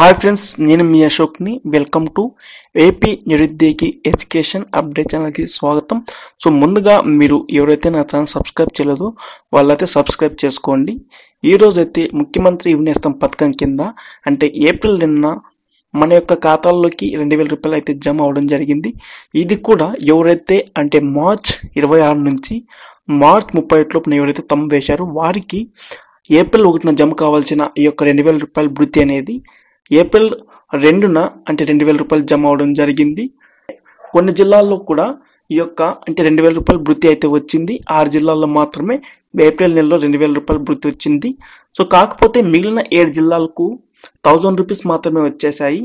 Hi friends నేను మీ అశోక్ని. వెల్కమ్ టు ఏపీ నిరుద్యోగి ఎడ్యుకేషన్ అప్డేట్ ఛానల్కి స్వాగతం. సో ముందుగా మీరు ఎవరైతే నా ఛానల్ సబ్స్క్రైబ్ చేయలేదో వాళ్ళైతే సబ్స్క్రైబ్ చేసుకోండి. ఈరోజైతే ముఖ్యమంత్రి యువనేస్తం పథకం కింద అంటే ఏప్రిల్ నిన్న మన యొక్క ఖాతాల్లోకి రెండు వేల రూపాయలు అయితే జమ అవడం జరిగింది. ఇది కూడా ఎవరైతే అంటే మార్చ్ ఇరవై ఆరు నుంచి మార్చ్ ముప్పై లోపున ఎవరైతే తమ్ము వేశారో వారికి ఏప్రిల్ ఒకటిన జమ కావాల్సిన ఈ యొక్క రెండు వేల రూపాయల వృత్తి అనేది ఏప్రిల్ రెండున అంటే రెండు వేల రూపాయలు జమ అవడం జరిగింది. కొన్ని జిల్లాల్లో కూడా ఈ యొక్క అంటే రెండు వేల రూపాయలు వృత్తి అయితే వచ్చింది. ఆరు జిల్లాల్లో మాత్రమే ఏప్రిల్ నెలలో రెండు వేల రూపాయలు వృత్తి వచ్చింది. సో కాకపోతే మిగిలిన ఏడు జిల్లాలకు థౌజండ్ రూపీస్ మాత్రమే వచ్చేసాయి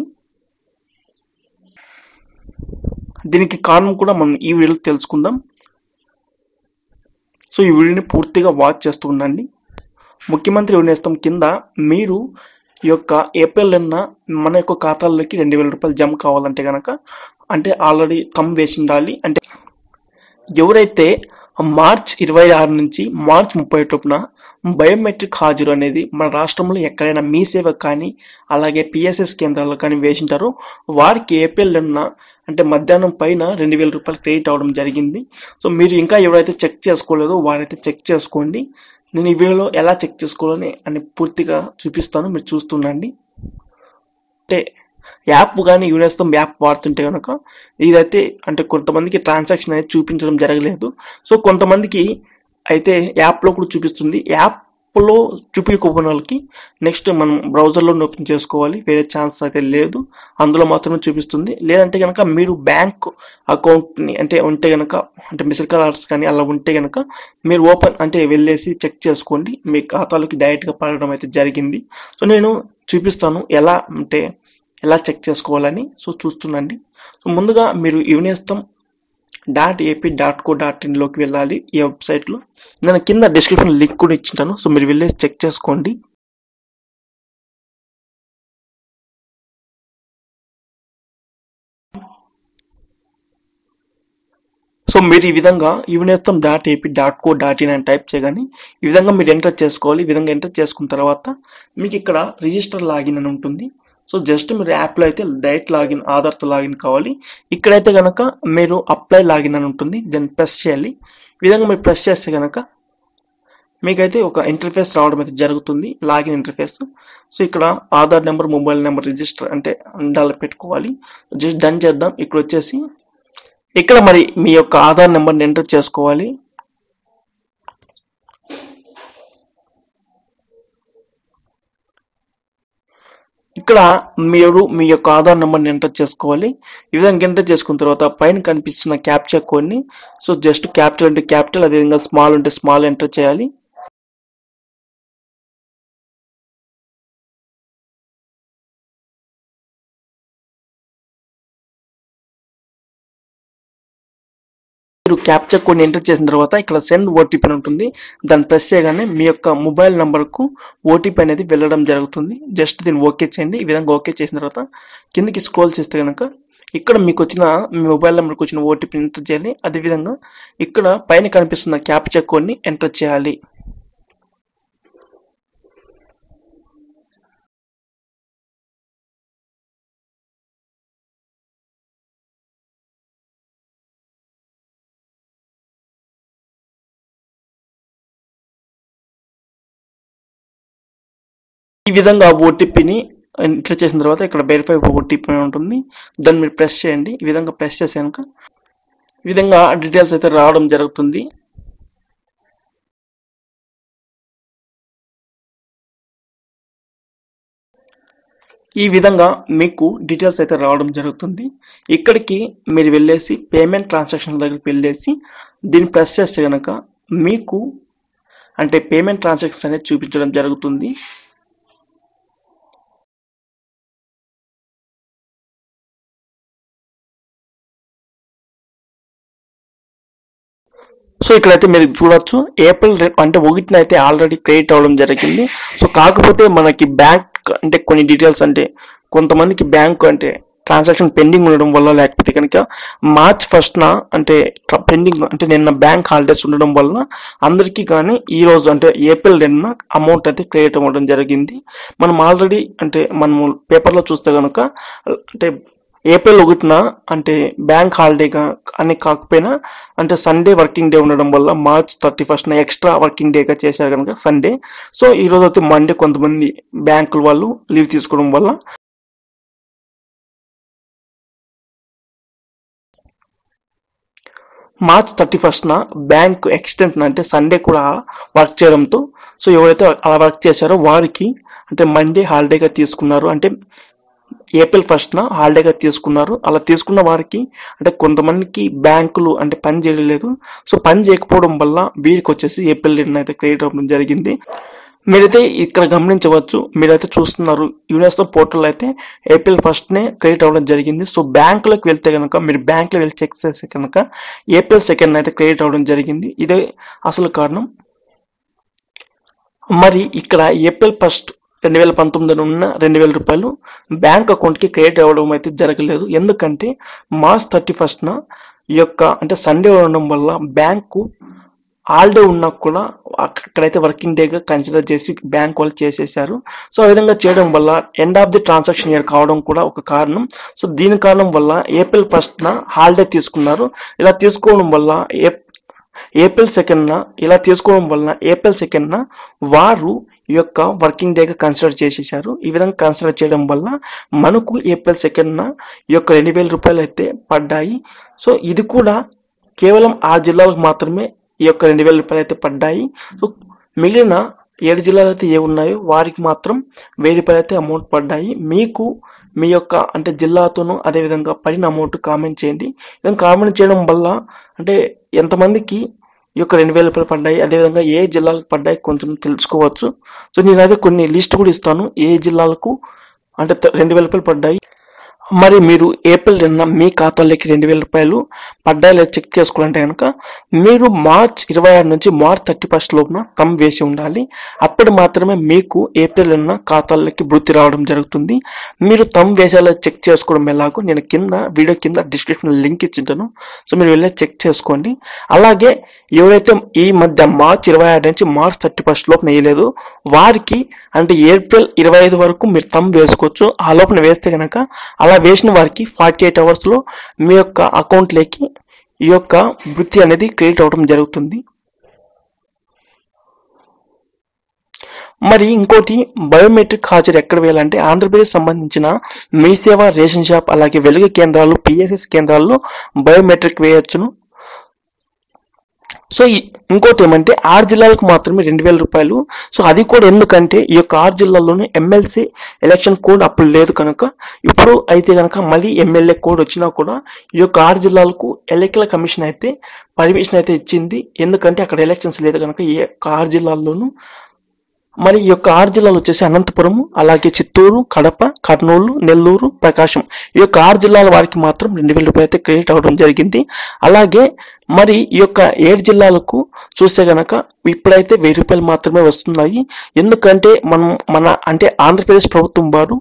దీనికి కారణం కూడా మనం ఈ వీడియోలో తెలుసుకుందాం. సో ఈ వీడియోని పూర్తిగా వాచ్ చేస్తూ ఉండండి. ముఖ్యమంత్రి నేస్తం కింద మీరు ఈ యొక్క ఏప్రిల్ నిన్న మన యొక్క ఖాతాల్లోకి రెండు వేల రూపాయలు జమ కావాలంటే కనుక అంటే ఆల్రెడీ కమ్ వేసి ఉండాలి. అంటే ఎవరైతే మార్చ్ ఇరవై ఆరు నుంచి మార్చ్ ముప్పై ఒకటిన బయోమెట్రిక్ హాజరు అనేది మన రాష్ట్రంలో ఎక్కడైనా మీ సేవ కానీ అలాగే పిఎస్ఎస్ కేంద్రాల్లో కానీ వేసింటారో. వారికి ఏప్రిల్ ఉన్న అంటే మధ్యాహ్నం పైన రెండు వేల రూపాయలు క్రెడిట్ అవ్వడం జరిగింది. సో మీరు ఇంకా ఎవరైతే చెక్ చేసుకోలేదో వారైతే చెక్ చేసుకోండి. నేను ఈ వీడియోలో ఎలా చెక్ చేసుకోవాలని అని పూర్తిగా చూపిస్తాను. మీరు చూస్తుండండి. అంటే యాప్ కానీ యూనిస్తం యాప్ వాడుతుంటే కనుక ఇదైతే అంటే కొంతమందికి ట్రాన్సాక్షన్ అనేది చూపించడం జరగలేదు. సో కొంతమందికి అయితే యాప్లో కూడా చూపిస్తుంది. యాప్లో చూపించకపోయిన వాళ్ళకి నెక్స్ట్ మనం బ్రౌజర్లో ఓపెన్ చేసుకోవాలి. వేరే ఛాన్స్ అయితే లేదు. అందులో మాత్రమే చూపిస్తుంది. లేదంటే కనుక మీరు బ్యాంక్ అకౌంట్ని అంటే ఉంటే కనుక అంటే మిస్డ్ కాల్ ఆర్డర్స్ కానీ అలా ఉంటే కనుక మీరు ఓపెన్ అంటే వెళ్ళేసి చెక్ చేసుకోండి. మీ ఖాతాలోకి డైరెక్ట్గా పడడం అయితే జరిగింది. సో నేను చూపిస్తాను ఎలా అంటే ఎలా చెక్ చేసుకోవాలని? సో చూస్తుండండి. సో ముందుగా మీరు యూనిస్తం dot AP dot co dot ఇన్లోకి వెళ్ళాలి ఈ వెబ్సైట్లో నేను కింద డిస్క్రిప్షన్ లింక్ కూడా ఇచ్చింటాను. సో మీరు వెళ్ళేసి చెక్ చేసుకోండి. సో మీరు ఈ విధంగా యూనిస్తం dot AP dot co dot in అని టైప్ చేయగానే ఈ విధంగా మీరు ఎంటర్ చేసుకోవాలి. ఈ విధంగా ఎంటర్ చేసుకున్న తర్వాత మీకు ఇక్కడ రిజిస్టర్ లాగిన్ అని ఉంటుంది. సో జస్ట్ మీరు యాప్లో అయితే డైరెక్ట్ లాగిన్ ఆధార్తో లాగిన్ కావాలి. ఇక్కడైతే కనుక మీరు అప్లై లాగిన్ అని ఉంటుంది. దాన్ని ప్రెస్ చేయాలి. విధంగా మీరు ప్రెస్ చేస్తే కనుక మీకైతే ఒక ఇంటర్ఫేస్ రావడం అయితే జరుగుతుంది. Login interface. సో ఇక్కడ Aadhaar number mobile number register అంటే ఉండాలి పెట్టుకోవాలి. జస్ట్ డన్ చేద్దాం. ఇక్కడ వచ్చేసి ఇక్కడ మరి మీ యొక్క ఆధార్ నెంబర్ని ఎంటర్ చేసుకోవాలి. ఇక్కడ మీరు మీ యొక్క ఆధార్ నెంబర్ని ఎంటర్ చేసుకోవాలి. ఈ విధంగా ఎంటర్ చేసుకున్న తర్వాత పైన కనిపిస్తున్న క్యాప్చర్ కోడ్ని సో జస్ట్ క్యాపిటల్ అంటే క్యాపిటల్ అదేవిధంగా స్మాల్ అంటే స్మాల్ ఎంటర్ చేయాలి. మీరు క్యాప్చర్ కోడ్ని ఎంటర్ చేసిన తర్వాత ఇక్కడ సెండ్ ఓటీపీ అని ఉంటుంది. దాన్ని ప్రెస్ చేయగానే మీ యొక్క మొబైల్ నెంబర్కు ఓటీపీ అనేది వెళ్ళడం జరుగుతుంది. జస్ట్ దీన్ని ఓకే చేయండి. ఈ విధంగా ఓకే చేసిన తర్వాత కిందకి స్క్రోల్ చేస్తే కనుక ఇక్కడ మీకు వచ్చిన మీ మొబైల్ నెంబర్కి వచ్చిన ఓటీపీని ఎంటర్ చేయాలి. అదేవిధంగా ఇక్కడ పైన కనిపిస్తున్న క్యాప్చర్ కోడ్ని ఎంటర్ చేయాలి. విధంగా ఓటీపీని ఎంటర్ చేసిన తర్వాత ఇక్కడ వెరిఫై ఓటీపీ అని ఉంటుంది. దాన్ని మీరు ప్రెస్ చేయండి. ఈ విధంగా ప్రెస్ చేసాక ఈ విధంగా డీటెయిల్స్ అయితే రావడం జరుగుతుంది. ఈ విధంగా మీకు డీటెయిల్స్ అయితే రావడం జరుగుతుంది. ఇక్కడికి మీరు వెళ్ళేసి పేమెంట్ ట్రాన్సాక్షన్ దగ్గరికి వెళ్ళేసి దీన్ని ప్రెస్ చేస్తే కనుక మీకు అంటే పేమెంట్ ట్రాన్సాక్షన్స్ అనేది చూపించడం జరుగుతుంది. సో ఇక్కడైతే మీరు చూడొచ్చు. ఏప్రిల్ అంటే ఒకటిన అయితే ఆల్రెడీ క్రెడిట్ అవ్వడం జరిగింది. సో కాకపోతే మనకి బ్యాంక్ అంటే కొన్ని డీటెయిల్స్ అంటే కొంతమందికి బ్యాంక్ అంటే ట్రాన్సాక్షన్ పెండింగ్ ఉండడం వల్ల లేకపోతే కనుక మార్చ్ ఫస్ట్న అంటే పెండింగ్ అంటే నిన్న బ్యాంక్ హాలిడేస్ ఉండడం వలన అందరికీ కానీ ఈరోజు అంటే ఏప్రిల్ నిన్న అమౌంట్ అయితే క్రియేట్ అవ్వడం జరిగింది. మనం ఆల్రెడీ అంటే మనము పేపర్లో చూస్తే కనుక అంటే ఏప్రిల్ ఒకటిన అంటే బ్యాంక్ హాలిడేగా అని కాకపోయినా అంటే సండే వర్కింగ్ డే ఉండడం వల్ల మార్చ్ థర్టీ ఫస్ట్న ఎక్స్ట్రా వర్కింగ్ డేగా చేశారు కనుక సండే. సో ఈ అయితే మండే కొంతమంది బ్యాంకుల వాళ్ళు లీవ్ తీసుకోవడం వల్ల మార్చ్ థర్టీ ఫస్ట్న బ్యాంక్ ఎక్స్టెంట్న అంటే సండే కూడా వర్క్ చేయడంతో సో ఎవరైతే అలా వర్క్ చేశారో వారికి అంటే మండే హాలిడేగా తీసుకున్నారు. అంటే ఏప్రిల్ ఫస్ట్న హాలిడేగా తీసుకున్నారు. అలా తీసుకున్న వారికి అంటే కొంతమందికి బ్యాంకులు అంటే పని చేయలేదు. సో పని చేయకపోవడం వల్ల వీరికి వచ్చేసి ఏప్రిల్ రెండున అయితే క్రెడిట్ అవ్వడం జరిగింది. మీరైతే ఇక్కడ గమనించవచ్చు. మీరైతే చూస్తున్నారు. యూనివర్సిటీ పోర్టల్ అయితే ఏప్రిల్ ఫస్ట్నే క్రెడిట్ అవ్వడం జరిగింది. సో బ్యాంకులోకి వెళ్తే కనుక మీరు బ్యాంకులో వెళ్ళి చెక్ చేస్తే కనుక ఏప్రిల్ సెకండ్ అయితే క్రెడిట్ అవ్వడం జరిగింది. ఇదే అసలు కారణం. మరి ఇక్కడ ఏప్రిల్ ఫస్ట్ రెండు వేల పంతొమ్మిదిలో ఉన్న రెండు వేల రూపాయలు బ్యాంక్ అకౌంట్కి క్రెడిట్ అవ్వడం అయితే జరగలేదు. ఎందుకంటే మార్చ్ థర్టీ ఫస్ట్న ఈ యొక్క అంటే సండే ఉండడం వల్ల బ్యాంకు హాలిడే ఉన్నా కూడా అక్కడైతే వర్కింగ్ డేగా కన్సిడర్ చేసి బ్యాంక్ వాళ్ళు చేసేసారు సో ఆ విధంగా చేయడం వల్ల end of the transaction year కావడం కూడా ఒక కారణం. సో దీని కారణం వల్ల ఏప్రిల్ ఫస్ట్న హాలిడే తీసుకున్నారు. ఇలా తీసుకోవడం వల్ల ఏప్రిల్ సెకండ్న ఇలా తీసుకోవడం వలన ఏప్రిల్ సెకండ్న వారు యొక్క వర్కింగ్ డేగా కన్సిడర్ చేసేసారు ఈ విధంగా కన్సిడర్ చేయడం వల్ల మనకు ఏప్రిల్ సెకండ్న ఈ యొక్క రెండు వేల రూపాయలు అయితే పడ్డాయి. సో ఇది కూడా కేవలం ఆ జిల్లాలకు మాత్రమే ఈ యొక్క రెండు వేల రూపాయలు అయితే పడ్డాయి. సో మిగిలిన ఏడు జిల్లాలు అయితే ఏ ఉన్నాయో వారికి మాత్రం వెయ్యి రూపాయలు అయితే అమౌంట్ పడ్డాయి. మీకు మీ యొక్క అంటే జిల్లాతోనూ అదేవిధంగా పడిన అమౌంట్ కామెంట్ చేయండి. కామెంట్ చేయడం వల్ల అంటే ఎంతమందికి ఈ యొక్క రెండు వేల రూపాయలు పడ్డాయి. అదేవిధంగా ఏ జిల్లాలకు పడ్డాయి కొంచెం తెలుసుకోవచ్చు. సో నేను అదే కొన్ని లిస్ట్ కూడా ఇస్తాను. ఏ జిల్లాలకు అంటే రెండు వేల రూపాయలు పడ్డాయి. మరి మీరు ఏప్రిల్ నిన్న మీ ఖాతాలోకి రెండు వేల రూపాయలు పడ్డాయి లేదా చెక్ చేసుకోవాలంటే కనుక మీరు మార్చ్ ఇరవై ఆరు నుంచి మార్చ్ థర్టీ ఫస్ట్ లోపున తమ్ వేసి ఉండాలి. అప్పుడు మాత్రమే మీకు ఏప్రిల్ నిన్న ఖాతాల్లోకి వృత్తి రావడం జరుగుతుంది. మీరు తమ్ వేసేలా చెక్ చేసుకోవడం ఎలాగో నేను కింద వీడియో కింద డిస్క్రిప్షన్ లింక్ ఇచ్చింటాను. సో మీరు వెళ్ళి చెక్ చేసుకోండి. అలాగే ఎవరైతే ఈ మధ్య మార్చ్ ఇరవై ఆరు నుంచి మార్చ్ థర్టీ ఫస్ట్ లోపున వేయలేదు వారికి అంటే ఏప్రిల్ ఇరవై ఐదు వరకు మీరు తమ్ వేసుకోవచ్చు. ఆ లోపల వేస్తే కనుక అలా వేసిన వారికి ఫార్టీ ఎయిట్ అవర్స్లో మీ యొక్క అకౌంట్లోకి ఈ యొక్క వృత్తి అనేది క్రియేట్ అవ్వడం జరుగుతుంది. మరి ఇంకోటి బయోమెట్రిక్ హాజరు ఎక్కడ వేయాలంటే ఆంధ్రప్రదేశ్ సంబంధించిన మీ సేవ రేషన్ షాప్ అలాగే వెలుగు కేంద్రాలు పిఎస్ఎస్ కేంద్రాల్లో బయోమెట్రిక్ వేయొచ్చును. సో ఈ- ఇంకోటి ఏమంటే ఆరు జిల్లాలకు మాత్రమే రెండు వేల రూపాయలు. సో అది కూడా ఎందుకంటే ఈ యొక్క ఆరు జిల్లాల్లోనే ఎమ్మెల్సీ ఎలక్షన్ కోడ్ అప్పుడు లేదు కనుక. ఇప్పుడు అయితే కనుక మళ్ళీ ఎమ్మెల్యే కోడ్ వచ్చినా కూడా ఈ యొక్క ఆరు జిల్లాలకు ఎన్నికల కమిషన్ అయితే పర్మిషన్ అయితే ఇచ్చింది. ఎందుకంటే అక్కడ ఎలక్షన్స్ లేదు కనుక ఈ యొక్క ఆరు జిల్లాల్లోనూ. మరి ఈ యొక్క ఆరు జిల్లాలు వచ్చేసి అనంతపురం అలాగే చిత్తూరు కడప కర్నూలు నెల్లూరు ప్రకాశం. ఈ యొక్క ఆరు జిల్లాల వారికి మాత్రం రెండు వేల రూపాయలు అయితే క్రెడిట్ అవ్వడం జరిగింది. అలాగే మరి ఈ యొక్క ఏడు జిల్లాలకు చూస్తే గనక ఇప్పుడైతే వెయ్యి రూపాయలు మాత్రమే వస్తున్నాయి. ఎందుకంటే మనం మన అంటే ఆంధ్రప్రదేశ్ ప్రభుత్వం వారు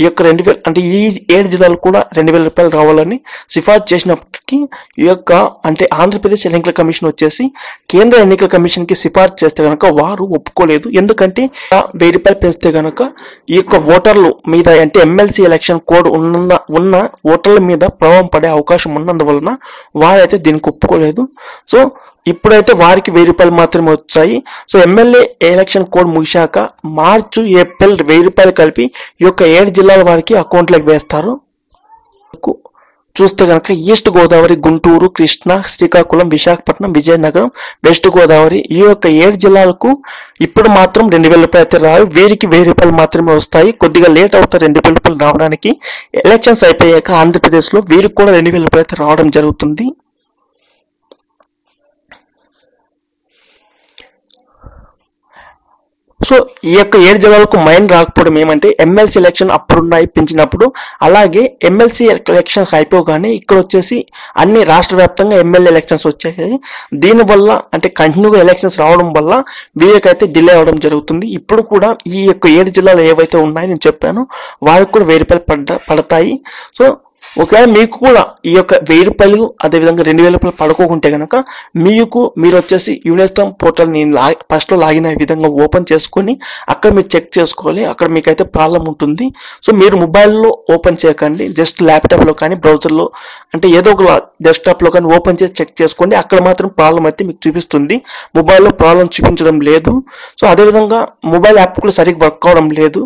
ఈ యొక్క రెండు వేల అంటే ఈ ఏడు జిల్లాలు కూడా రెండు వేల రూపాయలు రావాలని సిఫార్సు చేసినప్పటికీ ఈ యొక్క అంటే ఆంధ్రప్రదేశ్ ఎన్నికల కమిషన్ వచ్చేసి కేంద్ర ఎన్నికల కమిషన్కి సిఫార్సు చేస్తే గనక వారు ఒప్పుకోలేదు. ఎందుకంటే వెయ్యి రూపాయలు పెంచితే గనక ఈ యొక్క ఓటర్లు మీద అంటే ఎమ్మెల్సీ ఎలక్షన్ కోడ్ ఉన్న ఉన్న ఓటర్ల మీద ప్రభావం పడే అవకాశం ఉన్నందువలన వారైతే దీనికి ఒప్పుకోలేదు సో ఇప్పుడైతే వారికి వెయ్యి రూపాయలు మాత్రమే వచ్చాయి. సో ఎమ్మెల్యే ఎలక్షన్ కోడ్ ముగిశాక మార్చు ఏప్రిల్ వెయ్యి రూపాయలు కలిపి ఈ యొక్క ఏడు జిల్లాల వారికి అకౌంట్లోకి వేస్తారు. చూస్తే కనుక ఈస్ట్ గోదావరి గుంటూరు కృష్ణా శ్రీకాకుళం విశాఖపట్నం విజయనగరం వెస్ట్ గోదావరి ఈ యొక్క ఏడు జిల్లాలకు ఇప్పుడు మాత్రం రెండు వేల రూపాయలు అయితే రావు. వీరికి వెయ్యి రూపాయలు మాత్రమే వస్తాయి. కొద్దిగా లేట్ అవుతాయి రెండు వేల రూపాయలు రావడానికి. ఎలక్షన్స్ అయిపోయాక ఆంధ్రప్రదేశ్లో వీరికి కూడా రెండు వేల రూపాయలు అయితే రావడం జరుగుతుంది. సో ఈ యొక్క ఏడు జిల్లాలకు మైండ్ రాకపోవడం ఏమంటే ఎమ్మెల్సీ ఎలక్షన్ అప్పుడున్నాయి పెంచినప్పుడు. అలాగే ఎమ్మెల్సీ ఎలక్షన్స్ అయిపోగానే ఇక్కడ వచ్చేసి అన్ని రాష్ట్ర వ్యాప్తంగా ఎమ్మెల్యే ఎలక్షన్స్ వచ్చేసాయి. దీనివల్ల అంటే కంటిన్యూగా ఎలక్షన్స్ రావడం వల్ల వీరికైతే డిలే అవ్వడం జరుగుతుంది. ఇప్పుడు కూడా ఈ యొక్క ఏడు జిల్లాలు ఏవైతే ఉన్నాయో నేను చెప్పాను వారికి కూడా వెయ్యి రూపాయలు పడ్డ పడతాయి. సో ఒకవేళ మీకు కూడా ఈ యొక్క వెయ్యి రూపాయలు అదేవిధంగా రెండు వేల రూపాయలు పడుకోకుంటే కనుక మీకు మీరు వచ్చేసి యూనిస్తాం పోర్టల్ నేను లా ఫస్ట్లో లాగిన్ అయ్యే విధంగా ఓపెన్ చేసుకొని అక్కడ మీరు చెక్ చేసుకోవాలి. అక్కడ మీకైతే ప్రాబ్లం ఉంటుంది. సో మీరు మొబైల్లో ఓపెన్ చేయకండి. జస్ట్ ల్యాప్టాప్లో కానీ బ్రౌజర్లో అంటే ఏదో ఒక డెస్క్టాప్లో కానీ ఓపెన్ చేసి చెక్ చేసుకోండి. అక్కడ మాత్రం ప్రాబ్లం అయితే మీకు చూపిస్తుంది. మొబైల్లో ప్రాబ్లం చూపించడం లేదు. సో అదేవిధంగా మొబైల్ యాప్ కూడా సరిగ్గా వర్క్ అవడం లేదు.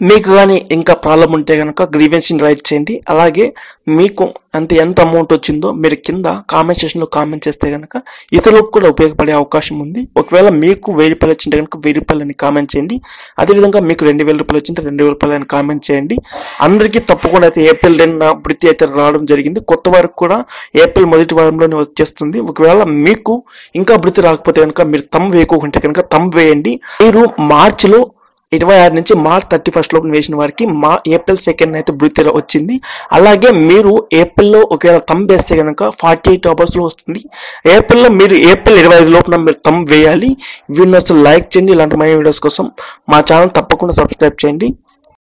మీకు కానీ ఇంకా ప్రాబ్లం ఉంటే కనుక గ్రీవెన్స్ని రైట్ చేయండి. అలాగే మీకు అంత ఎంత అమౌంట్ వచ్చిందో మీరు కింద కామెంట్ సెక్షన్లో కామెంట్ చేస్తే కనుక ఇతరులకు కూడా ఉపయోగపడే అవకాశం ఉంది. ఒకవేళ మీకు వెయ్యి రూపాయలు వచ్చింటే కనుక వెయ్యి రూపాయలని కామెంట్ చేయండి. అదేవిధంగా మీకు రెండు వేల రూపాయలు వచ్చింటే రెండు వేల రూపాయలని కామెంట్ చేయండి. అందరికీ తప్పకుండా అయితే ఏప్రిల్ రెండున వృత్తి అయితే రావడం జరిగింది. కొత్త వారికి కూడా ఏప్రిల్ మొదటి వారంలోనే వచ్చేస్తుంది. ఒకవేళ మీకు ఇంకా వృత్తి రాకపోతే కనుక మీరు తమ్ వేయకుంటే కనుక తమ్ వేయండి. మీరు మార్చిలో ఇరవై ఆరు నుంచి మార్చ్ థర్టీ ఫస్ట్ లోపు వేసిన వారికి మా ఏప్రిల్ సెకండ్ అయితే వృత్తి వచ్చింది. అలాగే మీరు ఏప్రిల్లో ఒకవేళ తమ్ వేస్తే కనుక ఫార్టీ ఎయిట్ అవర్స్లో వస్తుంది. ఏప్రిల్లో మీరు ఏప్రిల్ ఇరవై ఐదు లోపల మీరు తమ్ వేయాలి. వీడియోస్ లైక్ చేయండి. ఇలాంటి మై వీడియోస్ కోసం మా ఛానల్ తప్పకుండా సబ్స్క్రైబ్ చేయండి.